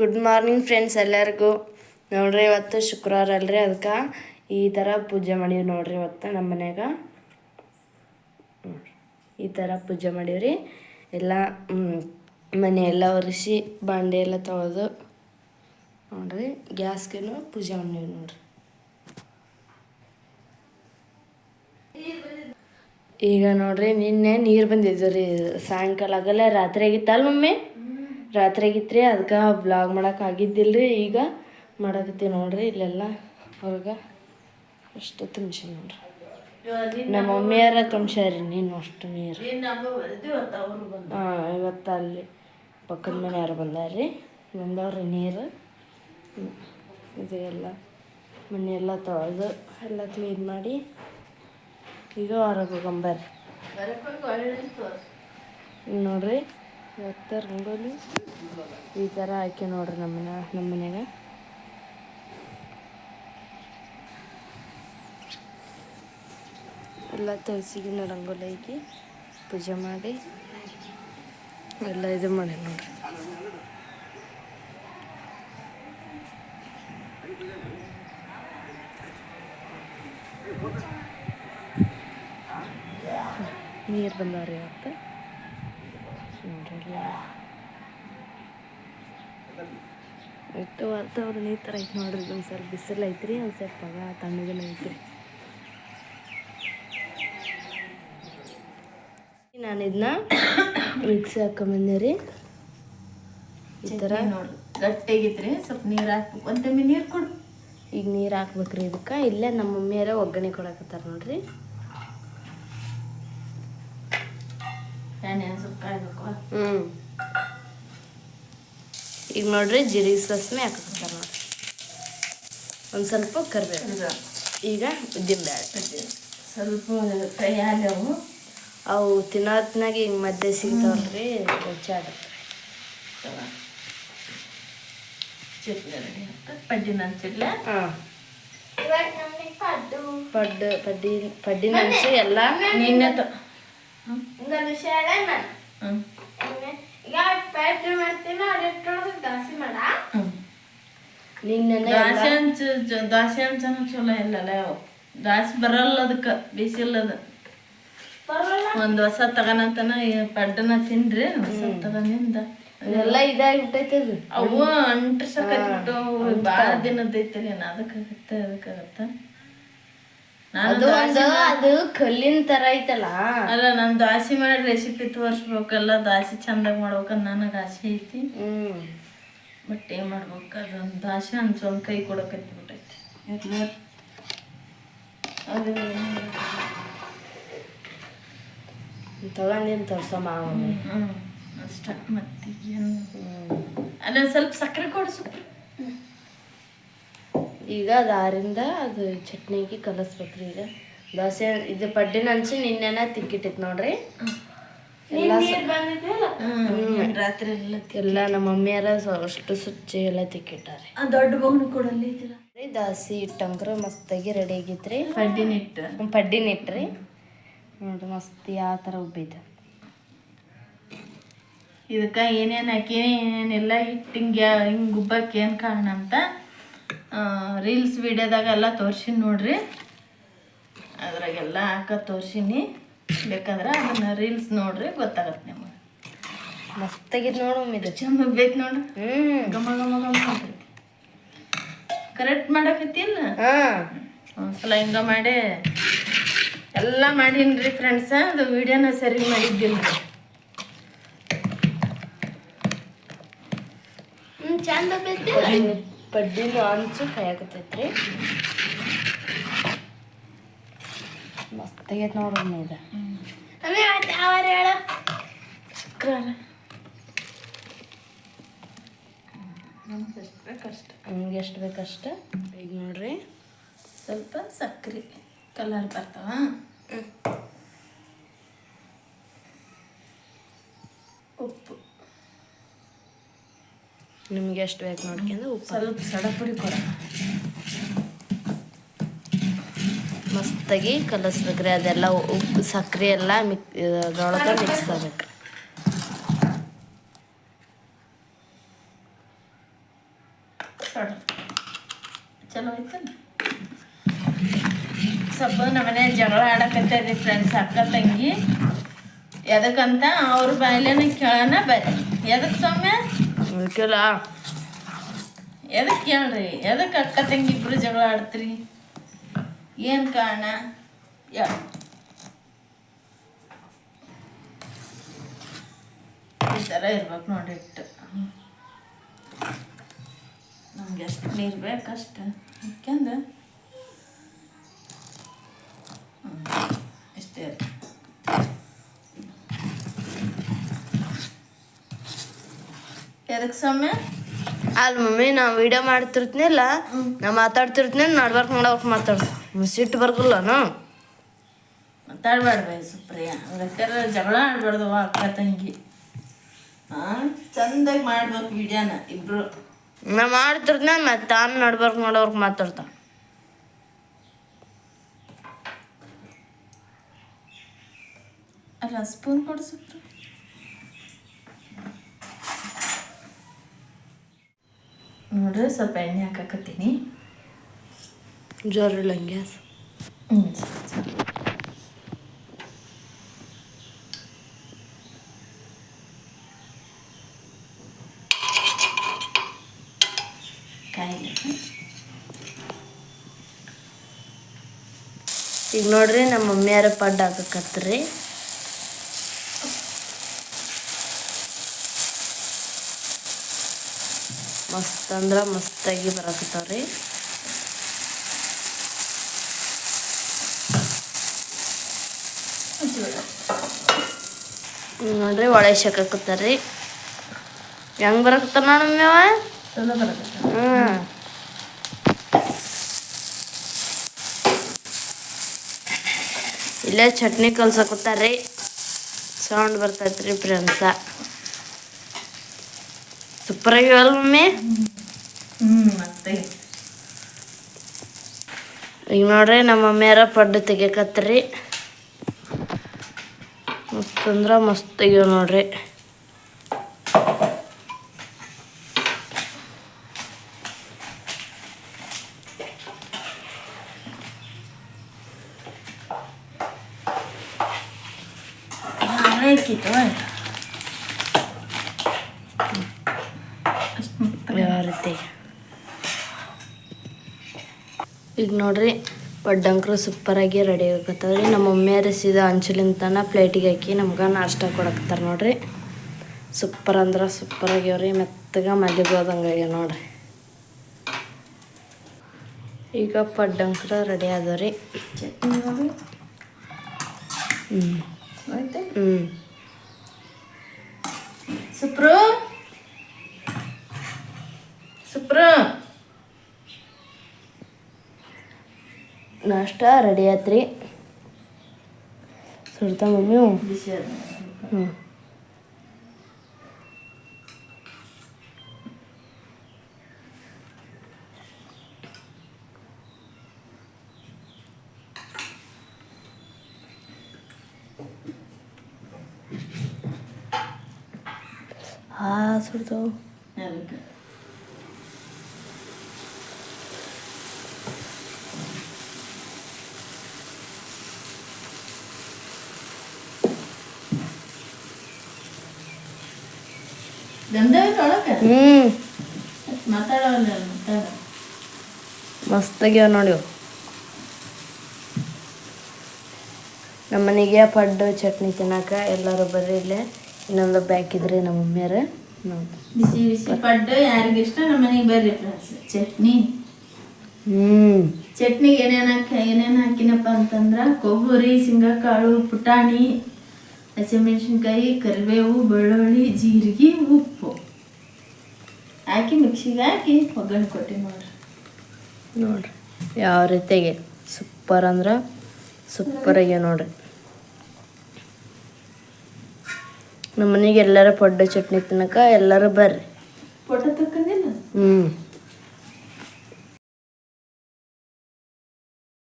Good morning friends ಎಲ್ಲರಿಗೂ. ನೋಡ್ರಿ, ಇವತ್ತು ಶುಕ್ರವಾರ ಅಲ್ರಿ, ಅದಕ್ಕೆ ಈ ಥರ ಪೂಜೆ ಮಾಡೀವಿ ನೋಡ್ರಿ ಇವತ್ತು ನಮ್ಮ ಮನ್ಯಾಗ. ಈ ಥರ ಪೂಜೆ ಮಾಡೀವ್ರಿ. ಎಲ್ಲ ಮನೆ ಎಲ್ಲ ಒರೆಸಿ ಬಾಂಡೆ ಎಲ್ಲ ತೊಳೆದು, ನೋಡ್ರಿ, ಗ್ಯಾಸ್ಗೇನು ಪೂಜೆ ಮಾಡೀವಿ ನೋಡ್ರಿ. ಈಗ ನೋಡ್ರಿ, ನಿನ್ನೆ ನೀರು ಬಂದಿದ್ದು ರೀ ಸಾಯಂಕಾಲ ಆಗಲ್ಲ ರಾತ್ರಿ ಆಗಿತ್ತಲ್ಲ ಮಮ್ಮಿ? ರಾತ್ರಿ ಆಗಿತ್ರಿ ಅದಕ್ಕೆ ಬ್ಲಾಗ್ ಮಾಡಕ್ಕೆ ಆಗಿದ್ದಿಲ್ರಿ. ಈಗ ಮಾಡಕತ್ತೀವಿ ನೋಡ್ರಿ ಇಲ್ಲೆಲ್ಲ ಹೊರಗೆ. ಅಷ್ಟು ತುಂಬಿಸಿ ನೋಡ್ರಿ. ನಮ್ಮ ಮಮ್ಮಿಯಾರ ತುಂಬಿಸ್ಯಾರಿ ನೀನು ಅಷ್ಟು ನೀರು. ಹಾಂ ಇವತ್ತು ಅಲ್ಲಿ ಪಕ್ಕದ ಮನೆಯವ್ರು ಬಂದಾರ್ರಿ ಬಂದವ್ರಿ ನೀರು. ಇದು ಎಲ್ಲ ಮನೆ ಎಲ್ಲ ತೊಳೆದು ಎಲ್ಲ ಕ್ಲೀನ್ ಮಾಡಿ ಈಗ ಹೊರಗೆ ಹೋಗಂಬರ್ರಿ ನೋಡ್ರಿ. ಇವತ್ತು ರಂಗೋಲಿ ಈ ಥರ ಹಾಕಿ ನೋಡ್ರಿ ನಮ್ಮ ಮನೆ ನಮ್ಮ ಮನ್ಯಾಗ ಎಲ್ಲ ತುಳಸಿಗಿನ ರಂಗೋಲಿ ಹಾಕಿ ಪೂಜೆ ಮಾಡಿ ಎಲ್ಲ ಇದು ಮಾಡಿ ನೋಡ್ರಿ. ನೀರು ಬಂದವ್ರಿ ಇವತ್ತು. ಇವತ್ತು ವಾತಾವರಣ ಈ ಥರ ಐತೆ ನೋಡ್ರಿ ಒಂದು ಸ್ವಲ್ಪ ಬಿಸಿಲು ಐತ್ರಿ ಒಂದು ಸ್ವಲ್ಪ ಪಗ ತಣ್ಣಗನ ಐತ್ರಿ. ನಾನು ಇದನ್ನ ಮಿಕ್ಸಿ ಹಾಕೊಂಬಂದೆ ಈ ಥರ ನೋಡ್ರಿ ಗಟ್ಟಿಗಿತ್ರಿ ಸ್ವಲ್ಪ ನೀರು ಹಾಕ್ಬೇಕು. ಒಂದೊಮ್ಮೆ ನೀರು ಕೊಡು. ಈಗ ನೀರು ಹಾಕ್ಬೇಕ್ರಿ ಇದಕ್ಕೆ. ಇಲ್ಲೇ ನಮ್ಮ ಮಮ್ಮಿಯರ ಒಗ್ಗರಣೆ ಕೊಡಕತ್ತಾರ ನೋಡ್ರಿ. ಹ್ಞೂ ಈಗ ನೋಡ್ರಿ ಜೀರಿಗೆ ಸಾಸ್ಮೆ ಹಾಕ್ತಾರೆ ನೋಡ್ರಿ. ಒಂದು ಸ್ವಲ್ಪ ಕರಿಬೇವು ಈಗ ಉದ್ದಿನ ಉದ್ದಿನಬೇಳೆ ಸ್ವಲ್ಪ ಹಾಲೆವು ಅವು. ತಿನ್ನೋತ್ನಾಗ ಈಗ ಮಧ್ಯೆ ಸಿಗ್ತಾವಲ್ರಿ ರುಚಿ ಪಡ್ಡಿ ಚಿಟ್ಲೆ ರೆಡಿ ಪಡ್ಡಿ ನನ್ನ ಚಿಟ್ಲೆ ಹಾಂ ಪಡ್ಡು ಪಡ್ಡಿ ಪಡ್ಡಿ ನಂಚು ಎಲ್ಲ ನಿನ್ನೆ ತ ಹ್ಮ್. ಹ್ಮ್. ದಾಸಿ ದಾಸೆ ಹಂಚ ದಾಸೆ ಹಂಚನ ಚಲೋ ಇಲ್ಲಲ್ಲ ಯಾವ ದಾಸಿ ಬರಲ್ಲ ಅದಕ್ಕೆ ಬಿಸಿಲ್ಲದ ಒಂದ್ ಹೊಸ ತಗನಂತನ ಪಡ್ಡನ ತಿನ್ರಿ ಹೊಸ ತಗನಿಂದ ಎಲ್ಲ ಇದಾಗಿಬಿಟ್ಟೈತೆ ಅದು. ಅವು ಅಂಟ್ಸಕತ್ಬಿಟ್ಟು ಭಾಳ ದಿನದ ಐತಲ್ಲ ಅದಕ್ಕಾಗತ್ತೆ ಅದಕ್ಕಾಗತ್ತ? ನಾನು ಅದು ಒಂದು ಅದು ಕಲ್ಲಿನ ತರ ಐತಲ್ಲ. ಅಲ್ಲ ನಮ್ ದಾಸಿ ಮಾಡಿ ರೆಸಿಪಿ ತೋರಿಸ್ಬೇಕಲ್ಲ ದಾಸಿ ಚಂದ ಮಾಡ್ಬೇಕ ನನಗೆ ಆಸೆ ಐತಿ. ಬಟ್ ಏನ್ ಮಾಡ್ಬೇಕ ಅದೊಂದು ದಾಸಿ ಅನ್ಸೊಂದು ಕೈ ಕೊಡಕತ್ಬಿಟ್ಟೈತಿ ಬಿಟ್ಟೈತಿ. ಅದು ತಗೊಂಡಿನ್ ತೋರ್ಸೋ ಮಾವ ಅಷ್ಟ ಮತ್ತೆ ಅಲ್ಲ ಸ್ವಲ್ಪ ಸಕ್ಕರೆ ಕೊಡಿಸು ಈಗ ಅದು ಆರಿಂದ ಅದು ಚಟ್ನಿಗೆ ಕಲಸ್ಬೇಕ್ರಿ ಈಗ. ದೋಸೆ ಇದು ಪಡ್ಡಿನ ಹಂಚಿ ನಿನ್ನೆನ ತಿಕ್ಕಿಟ್ಟಿತ್ತು ನೋಡ್ರಿ. ಎಲ್ಲ ರಾತ್ರಿ ಎಲ್ಲ ಎಲ್ಲ ನಮ್ಮ ಮಮ್ಮಿಯಾರ ಅಷ್ಟು ಸುಚ್ಚಿ ಎಲ್ಲ ತಿಕ್ಕಿಟ್ಟಾರೆ. ಆ ದೊಡ್ಡ ಬಗ್ನು ಕೊಡಲ್ಲಿ ಇದಿಲ್ಲ ದಾಸಿ ಇಟ್ಟಂಕ್ರ ಮಸ್ತಾಗಿ ರೆಡಿ ಆಗಿತ್ರಿ. ಪಡ್ಡಿನ ಇಟ್ಟು ಪಡ್ಡಿನ ಇಟ್ರಿ ನೋಡ್ರಿ ಮಸ್ತ್ ಯಾವ ಥರ ಉಬ್ಬಿದ ಇದಕ್ಕೆ ಏನೇನು ಹಾಕಿ ಏನೇನೆಲ್ಲ ಹಿಟ್ಟು ಹಿಂಗೆ ಹಿಂಗೆ ಗುಬ್ಬಕ್ಕೆ ಏನು ಕಾರಣ ಅಂತ ರೀಲ್ಸ್ ವಿಡಿಯೋದಾಗೆಲ್ಲ ತೋರ್ಸಿನಿ ನೋಡ್ರಿ. ಅದ್ರಾಗೆಲ್ಲ ಹಾಕ ತೋರ್ಸಿನಿ. ಬೇಕಂದ್ರೆ ಅದನ್ನ ರೀಲ್ಸ್ ನೋಡ್ರಿ ಗೊತ್ತಾಗತ್ತೆ ನಿಮಗೆ. ಮಸ್ತಾಗಿದ್ ನೋಡು ಇದು. ಚಂದ ಬೇಕು ನೋಡು. ಹ್ಮ್. ಗಮ ಗಮ ಗಮ ಅಂತೈತಿ ಕರೆಕ್ಟ್ ಮಾಡಕತ್ತಿಲ್ಲ ಹಾ. ಒಂದ್ಸಲ ಹಿಂಗ ಮಾಡಿ ಎಲ್ಲ ರೀ ಫ್ರೆಂಡ್ಸ ಅದು ವಿಡಿಯೋನ ಸರಿ ಮಾಡಿದ್ದಿಲ್ಲ. ಚಂದ ಪಡ್ಡಿನ ಪಡ್ಡಿನ ಹಂಚು ಕಾಯಕತ್ತೈತ್ರಿ ಮಸ್ತಾಗೈತೆ ನೋಡು ಮಮ್ಮಿ ಇದು. ಶುಕ್ರವಾರ. ನಮ್ಗೆ ಎಷ್ಟು ಬೇಕಷ್ಟ? ನಮ್ಗೆ ಎಷ್ಟು ಬೇಕಷ್ಟು? ಈಗ ನೋಡ್ರಿ. ಸ್ವಲ್ಪ ಸಕ್ಕರೆ ಕಲರ್ ಬರ್ತಾವ ಉಪ್ಪು ನಿಮ್ಗೆ ಎಷ್ಟು ಬೇಕು ನೋಡ್ಕೊಂಡು ಉಪ್ಪು. ಸ್ವಲ್ಪ ಸಡಪುಡಿ ಕೊಡ. ಮಸ್ತಾಗಿ ಕಲಸ್ಬೇಕ್ರಿ ಅದೆಲ್ಲ ಉಪ್ಪು ಸಕ್ಕರೆ ಎಲ್ಲ ಮಿಕ್ ಅದ್ರೊಳಗೆ ಮಿಕ್ಸ್ ಆಗ್ಬೇಕು. ಚಲೋ ಐತಲ್ಲ ಸ್ವಲ್ಪ ನಮ್ಮನೆ ಜಗಳ ಆಡಕತ್ತೈತಿ ಫ್ರೆಂಡ್ಸ್ ಅಕ್ಕ ತಂಗಿ. ಎದಕ್ಕಂತ ಅವ್ರ ಬಾಯ್ಲೇನ ಕೇಳೋಣ ಬರ್ರಿ ಎದಕ್ಕೆ ಸೌಮ್ಯ ಅದಕ್ಕೆಲ್ಲ ಎದಕ್ಕೆ ಹೇಳ್ರಿ? ಎದಕ್ಕೆ ಅಕ್ಕ ತಂಗಿ ಇಬ್ರು ಜಗಳ ಆಡ್ತೀರಿ? ಏನು ಕಾರಣ? ಯಾ. ಈ ಥರ ಇರ್ಬೇಕು ನೋಡಿ ಇಟ್ಟು. ನಮ್ಗೆ ಎಷ್ಟು ನೀರು ಬೇಕಷ್ಟು. ಇಷ್ಟೇ ರೀ ಎದಕ್ಕೆ ಸೌಮ್ಯ ಅಲ್ಲ ಮಮ್ಮಿ ನಾವು ವಿಡಿಯೋ ಮಾಡ್ತಿರ್ತೀನಿಲ್ಲ ನಾ ಮಾತಾಡ್ತಿರ್ತೀನಿ ನಡ್ಬಾರ್ಕ್ ನೋಡೋಕೆ ಮಾತಾಡ್ತೀನಿ ಸಿಟ್ಟು ಬರ್ಗಲ್ಲನು? ಮಾತಾಡ್ಬಾರ್ದು ಸುಪ್ರಿಯ ಬೇಕಾದ್ರೆ ಜಗಳ ಆಡ್ಬಾರ್ದವ ಅಕ್ಕ ತಂಗಿ. ಹಾಂ ಚಂದಾಗಿ ಮಾಡ್ಬೇಕು ವಿಡಿಯೋನ ಇಬ್ರು. ನಾ ಮಾಡ್ತಿರ್ತೀನಿ ಮತ್ತೆ ತಾನು ನಡ್ಬಾರ್ಕ್ ನೋಡೋರ್ಗೆ ಮಾತಾಡ್ತಾ. ಅಲ್ಲ ಸ್ಪೂನ್ ನೋಡ್ರಿ ಸ್ವಲ್ಪ ಎಣ್ಣೆ ಹಾಕಕತ್ತೀನಿ. ಜೋರಿಲ್ಲ ಗ್ಯಾಸ್ ಹ್ಞೂ ಕಾಯಿಲೆ ಈಗ ನೋಡ್ರಿ ನಮ್ಮ ಮಮ್ಮಿಯಾರ ಪಡ್ಡು ಹಾಕಕತ್ರಿ ಮಸ್ತ್ ಅಂದ್ರ ಮಸ್ತಾಗಿ ಬರಕತ್ತಾವ್ರಿ. ನೋಡ್ರಿ ಒಳೆ ಶಕಾಕತ್ತಾರ್ರಿ ಹೆಂಗ್ ಬರಾಕತ್ತಾರ ಹ್ಮ್. ಇಲ್ಲೇ ಚಟ್ನಿ ಕಲ್ಸಕತ್ತಾರ್ರಿ. ಸೌಂಡ್ ಬರ್ತೈತ್ರಿ ಫ್ರೆಂಡ್ಸ. ಮತ್ತೆ? ಈಗ ನೋಡ್ರಿ ನಮ್ಮ ಮಮ್ಮಿಯಾರ ಪಡ್ಡು ತೆಗಿಯಕತ್ರಿ ಮಸ್ತ್ ಅಂದ್ರ ಮಸ್ತ್ ಆಗ್ಯಾವ ನೋಡ್ರಿ ನಾಳೆ ಕಿತ್ತು ಅಷ್ಟು ಯಾವ ರೀತಿ ಈಗ ನೋಡ್ರಿ ಸೂಪರ್ ಸೂಪರಾಗಿ ರೆಡಿ ಆಗತ್ತವ್ರಿ ನಮ್ಮ ಮಮ್ಮಿಯಾರ ಸೀದಾ ಅಂಚಲಿಂತನ ಪ್ಲೇಟಿಗೆ ಹಾಕಿ ನಮ್ಗೆ ನಾಷ್ಟ ಕೊಡಕತ್ತಾರ ನೋಡ್ರಿ. ಸೂಪರ್ ಅಂದ್ರೆ ಸೂಪರ್ ಆಗ್ಯಾವ್ರಿ ಮೆತ್ತಗ ಮಲ್ಲಿಗೋದಂಗೆ ಆಗ್ಯಾವ ನೋಡ್ರಿ. ಈಗ ಪಡ್ಡಂಕ್ರ ರೆಡಿ ಆದವ್ರಿ. ಹ್ಞೂ ಸುಪ್ರು. ಸುಪ್ರು. ನಾಷ್ಟ ರೆಡಿ ಆಯ್ತ್ರಿ ಸುಡ್ತಾ ಮಮ್ಮಿ ಹ್ಞೂ ಹಾ ಸುಡ್ತಾವು. ಮಾತಾಡ ಮಸ್ತಾಗ್ಯಾವ ನೋಡಿ. ನಮ್ಮ ಮನೆಗೆ ಪಡ್ಡು ಚಟ್ನಿ ತಿನ್ನಾಕ ಎಲ್ಲರೂ ಬರ್ರಿ ಇಲ್ಲೇ. ಇನ್ನೊಂದು ಬ್ಯಾಕಿದ್ರಿ ನಮ್ಮ ಮಮ್ಮಿಯರ ಬಿಸಿ ಬಿಸಿ ಪಡ್ಡು ಯಾರಿಗಿಷ್ಟ ನಮ್ಮ ಮನೆಗೆ ಬರ್ರಿ ಫ್ರೆಂಡ್ಸ್. ಚಟ್ನಿ. ಹ್ಮ್. ಚಟ್ನಿಗೆ ಏನೇನು ಹಾಕಿ ಏನೇನು ಹಾಕಿನಪ್ಪ ಅಂತಂದ್ರೆ ಕೊಬ್ಬರಿ ಶೇಂಗಾಕಾಳು ಪುಟಾಣಿ ಹಸಿಮೆಣಸಿನ್ಕಾಯಿ ಕರಿಬೇವು ಬೆಳ್ಳುಳ್ಳಿ ಜೀರಿಗೆ ಉಪ್ಪು. ಹಾಕಿ ಮಿಕ್ಸಿಗೆ ಹಾಕಿ ಒಗ್ಗರಣೆ ಕೊಟ್ಟು ನೋಡ್ರಿ. ನೋಡ್ರಿ. ಯಾವ ರೀತಿಯಾಗಿ ಸೂಪರ್ ಅಂದ್ರೆ ಸೂಪರ್ ಆಗಿ ನೋಡ್ರಿ. ನಮ್ಮ ಮನೆಗೆ ಎಲ್ಲರೂ ಪೊಡ್ಡ ಚಟ್ನಿ ತಿನ್ನಕ ಎಲ್ಲರೂ ಬರ್ರಿ. ಫೋಟೋ ತಕ್ಕಂದಿಲ್ಲ? ಹ್ಞೂ